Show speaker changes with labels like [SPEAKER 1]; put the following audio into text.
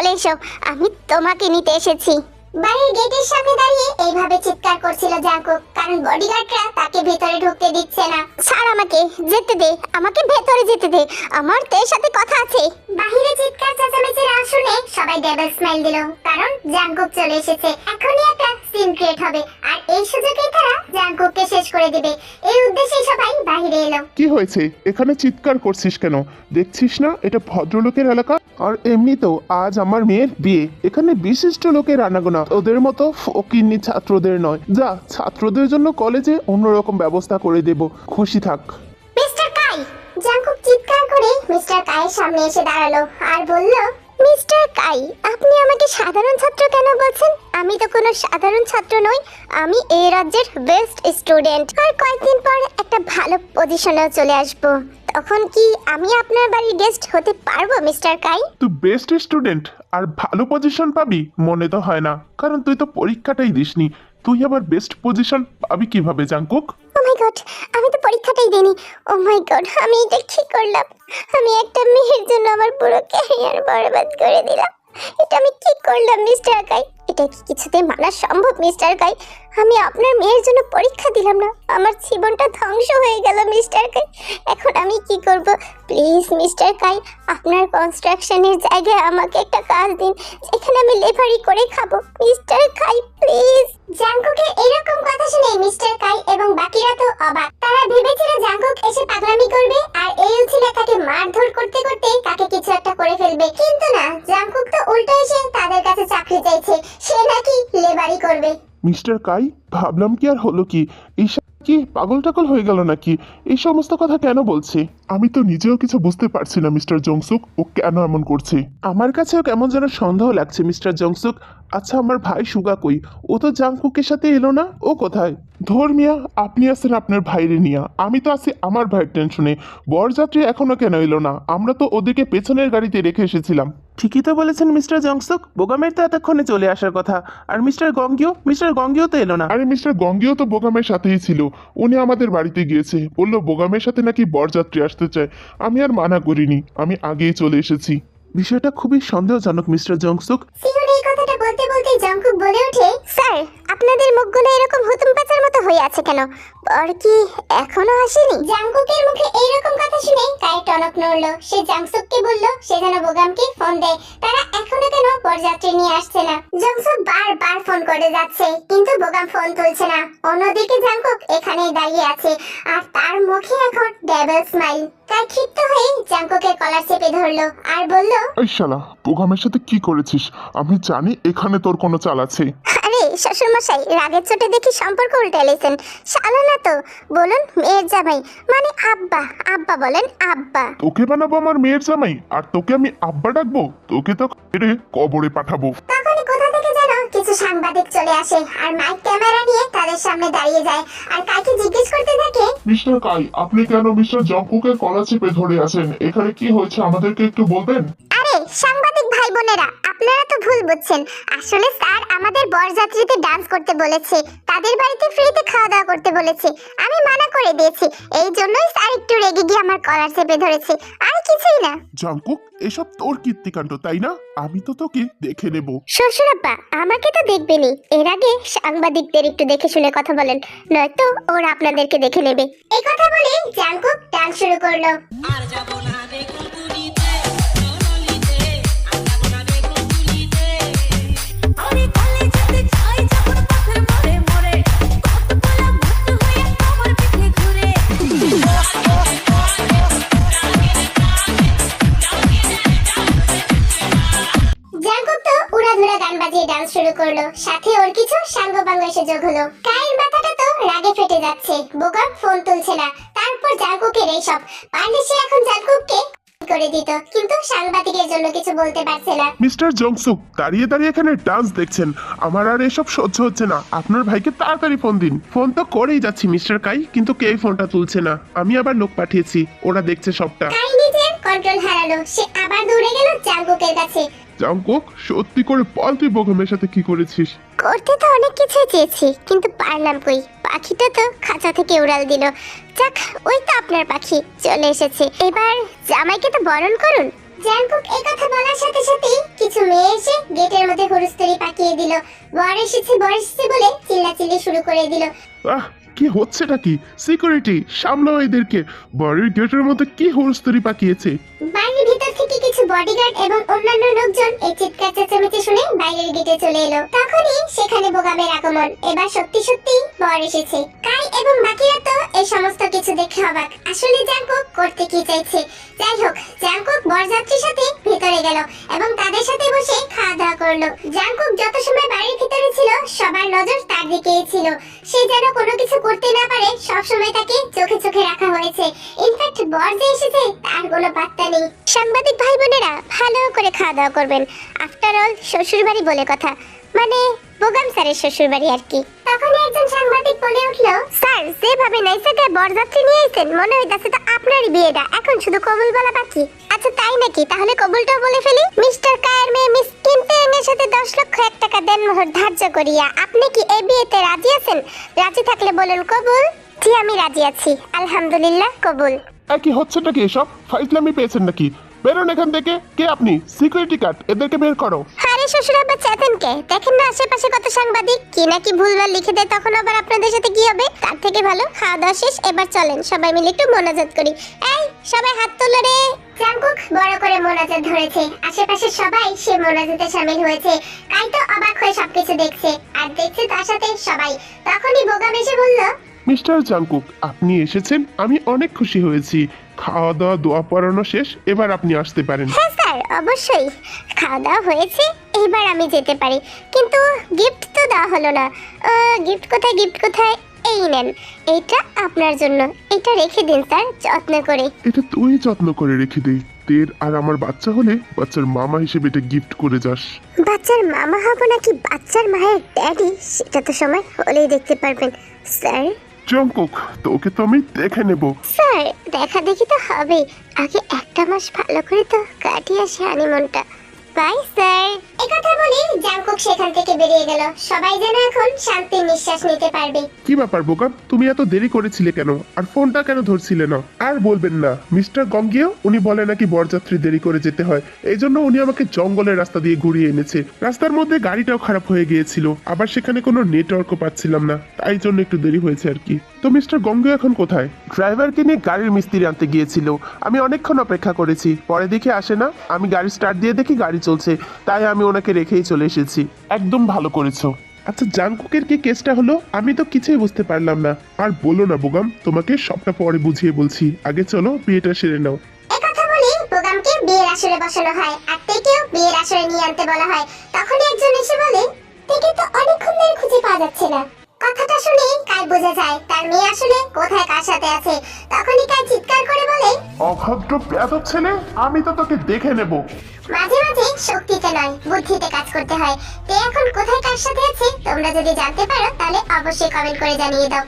[SPEAKER 1] চলে এসো আমি তোমাকে নিতে এসেছি। বাড়ির গেটের সামনে দাঁড়িয়ে এইভাবে চিৎকার করছিল জাঙ্কুক কারণ বডিগার্ডরা তাকে ভেতরে ঢুকতে দিচ্ছে না। স্যার আমাকে যেতে দে আমাকে ভেতরে যেতে দে আমার তোর সাথে কথা আছে। বাহিরে চিৎকার চেঁচামেচির শুনে সবাই ডেবল স্মাইল দিল কারণ জাঙ্কুক চলে এসেছে। এখনই একটা সিন ক্রিয়েট হবে। আর এই সুযোগেই তারা জাঙ্কুককে শেষ করে দিবে। এই উদ্দেশ্যে সবাই বাহিরে এলো।
[SPEAKER 2] কি হয়েছে? এখানে চিৎকার করছিস কেন? দেখছিস না? এটা ভদ্রলোকের এলাকা? আর এমনিতেও আজ আমার মেয়ের বিয়ে। এখানে বিশিষ্ট লোকের আনাগোনা। ওদের মতো ফকিন্নি ছাত্রদের নয়। যা ছাত্রদের জন্য কলেজে অন্যরকম ব্যবস্থা করে দেব। খুশি থাক।
[SPEAKER 1] Mister Kai! জাঙ্কুক চিৎকার করে মিস্টার কাইয়ের সামনে এসে দাঁড়াল। আর বলল মিস্টার কাই, আপনি আমাকে সাধারণ ছাত্র কেন বলছেন? আমি তো কোনো সাধারণ ছাত্র নই, আমি এই রাজ্যের বেস্ট স্টুডেন্ট আর কয়েকদিন পর একটা ভালো পজিশনেও চলে আসব। তখন কি আমি আপনার বাড়ির গেস্ট হতে পারব, মিস্টার কাই?
[SPEAKER 2] তুই বেস্ট স্টুডেন্ট আর ভালো পজিশন পাবি, মনে তো হয় না। কারণ তুই তো পরীক্ষাটাই দিসনি। তুই আবার বেস্ট পজিশন পাবি কীভাবে
[SPEAKER 1] মাই গড আমি তো পরীক্ষাটাই দিইনি। ও মাই গড আমি এটা কি করলাম? আমি একটা মেয়ের জন্য আমার পুরো ক্যারিয়ার বরবাদ করে দিলাম। এটা আমি কি করলাম মিস্টার কাই এটা কি কিছুতেই মানা সম্ভব, মিস্টার কাই আমি আপনার মেয়ের জন্য পরীক্ষা দিলাম না। আমার জীবনটা ধ্বংস হয়ে গেল, মিস্টার কাই এখন আমি কি করব? প্লিজ, মিস্টার কাই আপনার কনস্ট্রাকশনের জায়গায় আমাকে একটা কাজ দিন এখানে আমি লেবারি করে খাব। মিস্টার কাই প্লিজ। জাঙ্কুকের এরকম কথা শুনে মিস্টার কাই এবং বাকিরা তো অবাক। তারা ভেবেছিল জাঙ্কুক এসে পাগলামি করবে, আর এই ছিল তাকে মারধর করতে করতে তাকে ফেলবে। কিন্তু না তো উল্টো এসে তাদের কাছে চাকরি চাইছে। সে নাকি লেবারি করবে।
[SPEAKER 2] মিস্টার কাই, ভাবলাম কি আর হলো কি? সা- কি পাগল টাগল হয়ে গেল নাকি? এই সমস্ত কথা কেন বলছে? আমি তো নিজেও কিছু বুঝতে পারছি না, মিস্টার জংসুক। ও কেন এমন করছে? আমার কাছেও কেমন যেন সন্দেহ লাগছে, মিস্টার জংসুক। আচ্ছা আমার ভাই সুগা কই? ও তো জাংকুকের সাথে এলো না? ও কোথায়? ধর্মিয়া আপনি আছেন আপনার ভাইরে নিয়া। আমি তো আছি আমার ভাইয়ের টেনশনে। বরযাত্রী এখনও কেন এলো না? আমরা তো ওদেরকে পেছনের গাড়িতে রেখে এসেছিলাম।
[SPEAKER 3] ঠিকই তো বলেছেন মিস্টার জংসুক। বোগামের তো এতক্ষণে চলে আসার কথা। আর মিস্টার গঙ্গিও মিস্টার গঙ্গিও তো এলো না।
[SPEAKER 2] আরে মিস্টার গঙ্গিও তো বোগামের সাথেই ছিল। উনি আমাদের বাড়িতে গিয়েছে। বলল বোগামের সাথে নাকি বরযাত্রী আসতে চায়। আমি আর মানা করিনি। আমি আগেই চলে এসেছি।
[SPEAKER 3] বিষয়টা খুবই সন্দেহজনক মিস্টার জংসুক।
[SPEAKER 1] সিহুর এই কথাটা বলতে বলতে জাঙ্কুক বলে ওঠে স্যার আপনাদের মুখগুলো এরকম হুতুম পাচার মতো হয়ে আছে কেন? পর কি এখনও আসেনি? জাঙ্কুকের মুখে এইরকম কথা শুনে কায়ে টনক নড়লো। সে জাংসুককে বলল সে যেন বোগামকে ফোন দেয়। তারা এখনও কেন বরযাত্রী নিয়ে আসছে না? জাংসুক বারবার ফোন করে যাচ্ছে কিন্তু বোগাম ফোন তুলছে না। অন্যদিকে জাঙ্কুক এখানেই দাঁড়িয়ে আছে আর তার মুখে এখন ডেবল স্মাইল তাই ক্ষিপ্ত হয়ে জাঙ্কুকের কলার চেপে ধরলো আর বলল
[SPEAKER 2] এই শালা বোগামের সাথে কি করেছিস? আমি জানি এখানে তোর কোনো চাল আছে।
[SPEAKER 1] আরে শ্বশুরমশাই রাগের চোটে দেখি সম্পর্ক উল্টে এলেছেন। শালা না তো বলুন মেয়ের জামাই মানে আব্বা আব্বা বলেন আব্বা।
[SPEAKER 2] তোকে বানাবো আমার মেয়ের জামাই আর তোকে আমি আব্বা ডাকবো তোকে তো মেরে কবরে পাঠাবো।
[SPEAKER 1] তখনই কোথা থেকে যেন কিছু সাংবাদিক চলে আসে আর মাইক ক্যামেরা নিয়ে তাদের সামনে দাঁড়িয়ে যায়। আর কাকে জিজ্ঞেস করতে থাকে?
[SPEAKER 2] মিস্টার কাই আপনি কেন মিস্টার জঙ্কুকের কলা চেপে ধরে আছেন? এখানে কি হয়েছে আমাদেরকে একটু বলবেন?
[SPEAKER 1] সাংবাদিক ভাই বোনেরা আপনারা তো ভুল বুঝছেন। আসলে স্যার আমাদের বরযাত্রীতে ডান্স করতে বলেছে তাদের বাড়িতে ফ্রিতে খাওয়া দাওয়া করতে বলেছে। আমি মানা করে দিয়েছি এই জন্যই স্যার একটু রেগে গিয়ে আমার কলার চেপে ধরেছে। আর কিছুই না।
[SPEAKER 2] জঙ্কুক এসব তোর কীর্তিকাণ্ড তাই না? আমি তো তোকে দেখে নেব।
[SPEAKER 1] শ্বশুরাব্বা আমাকে তো দেখবেনই এর আগে সাংবাদিকদের একটু দেখে শুনে কথা বলেন নয়তো ওরা আপনাদেরকে দেখে নেবে। এই কথা বলে জাঙ্কুক ডান্স শুরু করল।
[SPEAKER 4] আর যাব না।
[SPEAKER 1] সাঙ্গ এসে যোগ হলো। কায়ের মাথাটা তো রাগে ফেটে যাচ্ছে। বোকাম ফোন তুলছে না। তারপর জাঙ্কুকের এইসব। পারলে সে এখন জাঙ্কুককে করে দিত কিন্তু সাংবাদিকের জন্য কিছু বলতে পারছে না।
[SPEAKER 2] মিস্টার জংসুক দাঁড়িয়ে দাঁড়িয়ে এখানে ডান্স দেখছেন। আমার আর এসব সহ্য হচ্ছে না। আপনার ভাইকে তাড়াতাড়ি ফোন দিন। ফোন তো করেই যাচ্ছি মিস্টার কাই কিন্তু কে ফোনটা তুলছে না? আমি আবার লোক পাঠিয়েছি। ওরা দেখছে সবটা।
[SPEAKER 1] কাই নিজের কন্ট্রোল হারালো সে আবার দৌড়ে গেল জাঙ্কুকের কাছে।
[SPEAKER 2] জঙ্কুক সত্যি করে বল তুই বোগামের সাথে কি করেছিস?
[SPEAKER 1] করতে তো অনেক কিছুই চেয়েছি কিন্তু পারলাম কই? পাখিটা তো খাঁচা থেকে উড়াল দিল। যাক ওই তো আপনার পাখি চলে এসেছে। এবার জামাইকে তো বরণ করুন। জাঙ্কুক এই কথা বলার সাথে সাথেই কিছু মেয়ে এসে গেটের মধ্যে হুরুস্তুরি পাকিয়ে দিল। বর এসেছে বর এসেছে বলে চিল্লাচিল্লি শুরু করে দিল।
[SPEAKER 2] আহ কি হচ্ছে হচ্ছেটা কি? সিকিউরিটি সামলাও এদেরকে। বাড়ির গেটের মধ্যে কি হুড়স্তরি পাকিয়েছে?
[SPEAKER 1] কিছু বডিগার্ড এবং অন্যান্য লোকজন এই চিৎকার চেঁচামেচি শুনে বাইরের গেটে চলে এলো। তখনই সেখানে বোগামের আগমন। এবার সত্যি সত্যি বর এসেছে। কাই এবং বাকিরা তো এই সমস্ত কিছু দেখে অবাক। আসলে জাঙ্কুক করতে কি চাইছে? যাই হোক জাঙ্কুক বরযাত্রীর সাথে ভেতরে গেল এবং তাদের সাথে বসে খাওয়া দাওয়া করল। জাঙ্কুক যত সময় বাড়ির ভিতরে ছিল, সবার নজর তার দিকেই ছিল। সে যেন কোনো কিছু করতে না পারে, সব সময় তাকে চোখে চোখে রাখা হয়েছে। ইনফ্যাক্ট বর যে এসেছে, তার কোনো পাত্তা নেই। সাংবাদিক ভাই বোনেরা ভালো করে খাওয়া দাওয়া করবেন। আফটার অল শ্বশুর বাড়ি বলে কথা। মানে বোগাম স্যারের শ্বশুর বাড়ি আর কি। তখন একজন সাংবাদিক বলে উঠল, স্যার, যেভাবে নাইসাকে বরযাত্রী নিয়ে এসেছেন, মনে হইতাছে তো আপনারই বিয়েটা। এখন শুধু কবুল বলা বাকি। আচ্ছা তাই নাকি? তাহলে কবুলটাও বলে ফেলি। মিস্টার কায়ের মেয়ে মিস কিমপেং এর সাথে দশ লক্ষ এক টাকা দেন মোহর ধার্য করিয়া, আপনি কি এই বিয়েতে রাজি আছেন? রাজি থাকলে বলুন, কবুল? জি, আমি রাজি আছি। আলহামদুলিল্লাহ, কবুল।
[SPEAKER 2] আর কি হচ্ছেটা কি এসব? ফাইজলামি পেয়েছেন নাকি? বেরোন এখান থেকে। কে আপনি? সিকিউরিটি গার্ড এদেরকে বের করো।
[SPEAKER 1] আরে শ্বশুর আব্বা চেতেন কে? দেখেন না আশেপাশে কত সাংবাদিক। কি না কি ভুলভাল লিখে দেয় তখন আবার আপনাদের সাথে কি হবে? তার থেকে ভালো খাওয়া দাওয়া শেষ এবার চলেন। সবাই মিলে একটু মোনাজাত করি। এই সবাই হাত তোলো রে। বড় করে মোনাজাত ধরেছে। আশেপাশে সবাই সে মোনাজাতে শামিল হয়েছে। কাই তো অবাক হয়ে সবকিছু দেখছে। আর দেখছে তার সাথে সবাই। তখনই বোগাম এসে বলল
[SPEAKER 2] মিস্টার জাংকুক আপনি এসেছেন আমি অনেক খুশি হয়েছি। খাওয়া দাওয়া দোয়া পড়ানো শেষ এবার আপনি আসতে পারেন।
[SPEAKER 1] হ্যাঁ স্যার অবশ্যই। খাওয়া দাওয়া হয়েছে এবার আমি যেতে পারি। কিন্তু গিফট তো দেওয়া হলো না। গিফট কোথায় গিফট কোথায়? এই নেন। এইটা আপনার জন্য। এটা রেখে দিন স্যার যত্ন করে।
[SPEAKER 2] এটা তুই যত্ন করে রেখে দে। তের আর আমার বাচ্চা হলে বাচ্চার মামা হিসেবে এটা গিফট করে যাস।
[SPEAKER 1] বাচ্চার মামা হব নাকি বাচ্চার মায়ের ড্যাডি সেটা তো সময় হলেই দেখতে পারবেন। স্যার
[SPEAKER 2] জঙ্কুক, তোকে তো আমি দেখে নেব।
[SPEAKER 1] স্যার, দেখা দেখি তো হবে আগে একটা মাস ভালো করে তো কাটিয়ে আসে হানিমুনটা বাই স্যার। একথা বলে জাংকুক সেখান থেকে বেরিয়ে গেল। সবাই যেন এখন শান্তির নিঃশ্বাস নিতে পারবে।
[SPEAKER 2] কি ব্যাপার বোকাম তুমি এত দেরি করেছিলে কেন? আর ফোনটা কেন ধরছিলে না? আর বলবেন না মিস্টার গঙ্গিও উনি বলে নাকি বরযাত্রী দেরি করে যেতে হয়। এই জন্য উনি আমাকে জঙ্গলের রাস্তা দিয়ে ঘুরিয়ে এনেছে। রাস্তার মধ্যে গাড়িটাও খারাপ হয়ে গিয়েছিল। আবার সেখানে কোনো নেটওয়ার্কও পাচ্ছিলাম না। তাই জন্য একটু দেরি হয়েছে আর কি। তো মিস্টার গঙ্গিও এখন কোথায়?
[SPEAKER 3] ড্রাইভারকে নিয়ে গাড়ির মিস্ত্রি আনতে গিয়েছিল। আমি অনেকক্ষণ অপেক্ষা করেছি। পরে দেখে আসে না আমি গাড়ি স্টার্ট দিয়ে দেখি গাড়ি চলছে তাই আমি ওনাকে রেখেই চলে এসেছি।
[SPEAKER 2] একদম ভালো করেছ। আচ্ছা জাংকুকের কি কেসটা হলো? আমি তো কিছুই বুঝতে পারলাম না। আর বলো না বোগাম তোমাকে সবটা পরে বুঝিয়ে বলছি। আগে চলো বিয়েটা সেরে নাও।
[SPEAKER 1] একথা বলে প্রোগ্রামকে বিয়ের আসরে বসানো হয় আর তেকেও বিয়ের আসরে নিয়ে আনতে বলা হয়। তখনই একজন এসে বলে তেকে তো অনেকক্ষণ ধরে খুঁজে পাওয়া যাচ্ছে না। কথাটা শুনে কাই বোঝা যায় তার মেয়ে আসলে কোথায় কার সাথে আছে। তখনই কাই চিৎকার করে বলে
[SPEAKER 2] অভদ্র বেয়াদব ছেলে আমি তো তোকে দেখে নেব।
[SPEAKER 1] মাঝে মাঝে শক্তিতে নয় বুদ্ধিতে কাজ করতে হয়। তে এখন কোথায় কার সাথে আছে তোমরা যদি জানতে পারো তাহলে অবশ্যই কমেন্ট করে জানিয়ে দাও।